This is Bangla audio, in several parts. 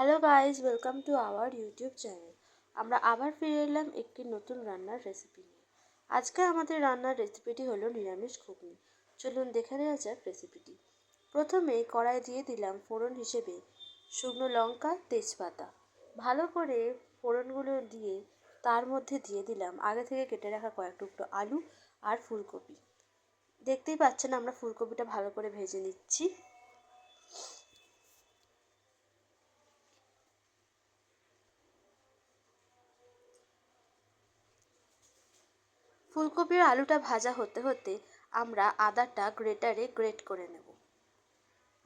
Hello guys welcome to our YouTube channel আমরা আবার ফিরে এলাম একটি নতুন রান্নার রেসিপি নিয়ে। আজকে আমাদের রান্নার রেসিপিটি হলো নিরামিষ ঘুগনি। চলুন দেখে নেওয়া যাক রেসিপিটি প্রথমে কড়াই দিয়ে দিলাম ফোড়ন হিসেবে শুকনো লঙ্কা, তেজপাতা। ভালো করে ফোড়নগুলো দিয়ে তার মধ্যে দিয়ে দিলাম আগে থেকে কেটে রাখা কয়েক টুকরো আলু আর ফুলকপি। দেখতেই পাচ্ছেন আমরা ফুলকপিটা ভালো করে ভেজে নিচ্ছি। ফুলকপি আর আলুটা ভাজা হতে হতে আমরা আদাটা গ্রেটারে গ্রেট করে নেব।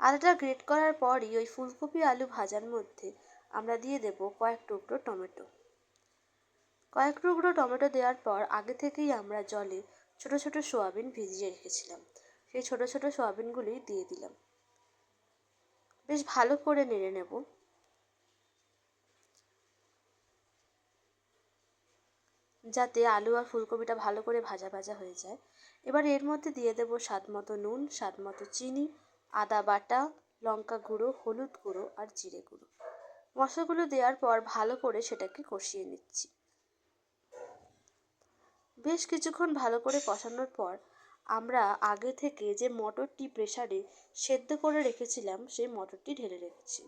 আদাটা গ্রেট করার পরই ওই ফুলকপি আলু ভাজার মধ্যে আমরা দিয়ে দেব কয়েক টুকরো টমেটো। কয়েক টুকরো টমেটো দেওয়ার পর আগে থেকেই আমরা জলে ছোট ছোট সোয়াবিন ভিজিয়ে রেখেছিলাম। সেই ছোট ছোট সোয়াবিনগুলোই দিয়ে দিলাম। বেশ ভালো করে নেড়ে নেব। যাতে আলু আর ফুলকপিটা ভালো করে ভাজা ভাজা হয়ে যায়। এবার এর মধ্যে দিয়ে দেবো স্বাদ মতো নুন, স্বাদ মতো চিনি, আদা বাটা, লঙ্কা গুঁড়ো, হলুদ গুঁড়ো আর জিরে গুঁড়ো। মশলাগুলো দেওয়ার পর ভালো করে সেটাকে কষিয়ে নিচ্ছি। বেশ কিছুক্ষণ ভালো করে কষানোর পর আমরা আগে থেকে যে মটরটি প্রেসারে সেদ্ধ করে রেখেছিলাম, সেই মটরটি ঢেলে রেখেছি।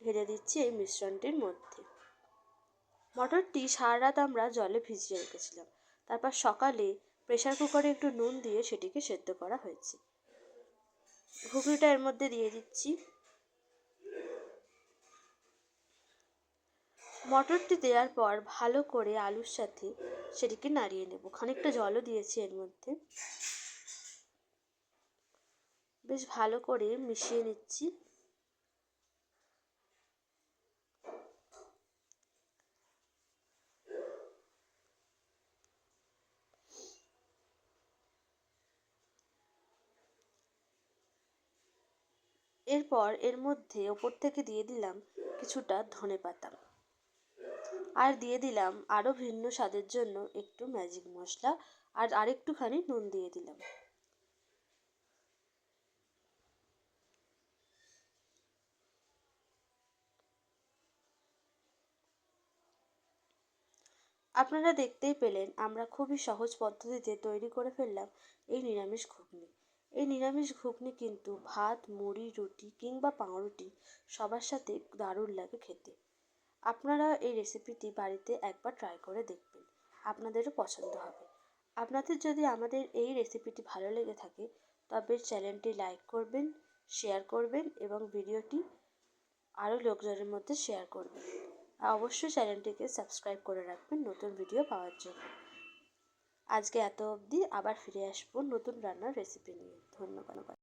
ঢেলে দিচ্ছি এই মিশ্রণটির মধ্যে। মটরটি সারা রাত আমরা জলে ভিজিয়ে রেখেছিলাম। তারপর সকালে প্রেশার কুকারে একটু নুন দিয়ে সেটিকে সেদ্ধ করা হয়েছে। ঘুগনিটা এর মধ্যে দিয়ে দিচ্ছি। মটরটি দেওয়ার পর ভালো করে আলুর সাথে সেটিকে নাড়িয়ে নেব। খানিকটা জলও দিয়েছি এর মধ্যে। বেশ ভালো করে মিশিয়ে নিচ্ছি। এরপর এর মধ্যে ওপর থেকে দিয়ে দিলাম কিছুটা ধনে পাতা। আর দিয়ে দিলাম আরও ভিন্ন স্বাদের জন্য একটু ম্যাজিক মশলা আর আরেকটুখানি নুন দিয়ে দিলাম। আপনারা দেখতেই পেলেন আমরা খুবই সহজ পদ্ধতিতে তৈরি করে ফেললাম এই নিরামিষ ঘুগনি। এই নিরামিষ ঘুগনি কিন্তু ভাত, মুড়ি, রুটি কিংবা পাউরুটি সবার সাথে দারুণ লাগে খেতে। আপনারা এই রেসিপিটি বাড়িতে একবার ট্রাই করে দেখবেন। আপনাদেরও পছন্দ হবে। আপনাদের যদি আমাদের এই রেসিপিটি ভালো লেগে থাকে, তবে চ্যানেলটি লাইক করবেন শেয়ার করবেন এবং ভিডিওটি আরও লোকজনের মধ্যে শেয়ার করবেন। অবশ্যই চ্যানেলটিকে সাবস্ক্রাইব করে রাখবেন নতুন ভিডিও পাওয়ার জন্য। আজকে এত অবধি আবার ফিরে আসব নতুন রান্নার রেসিপি নিয়ে। ধন্যবাদ।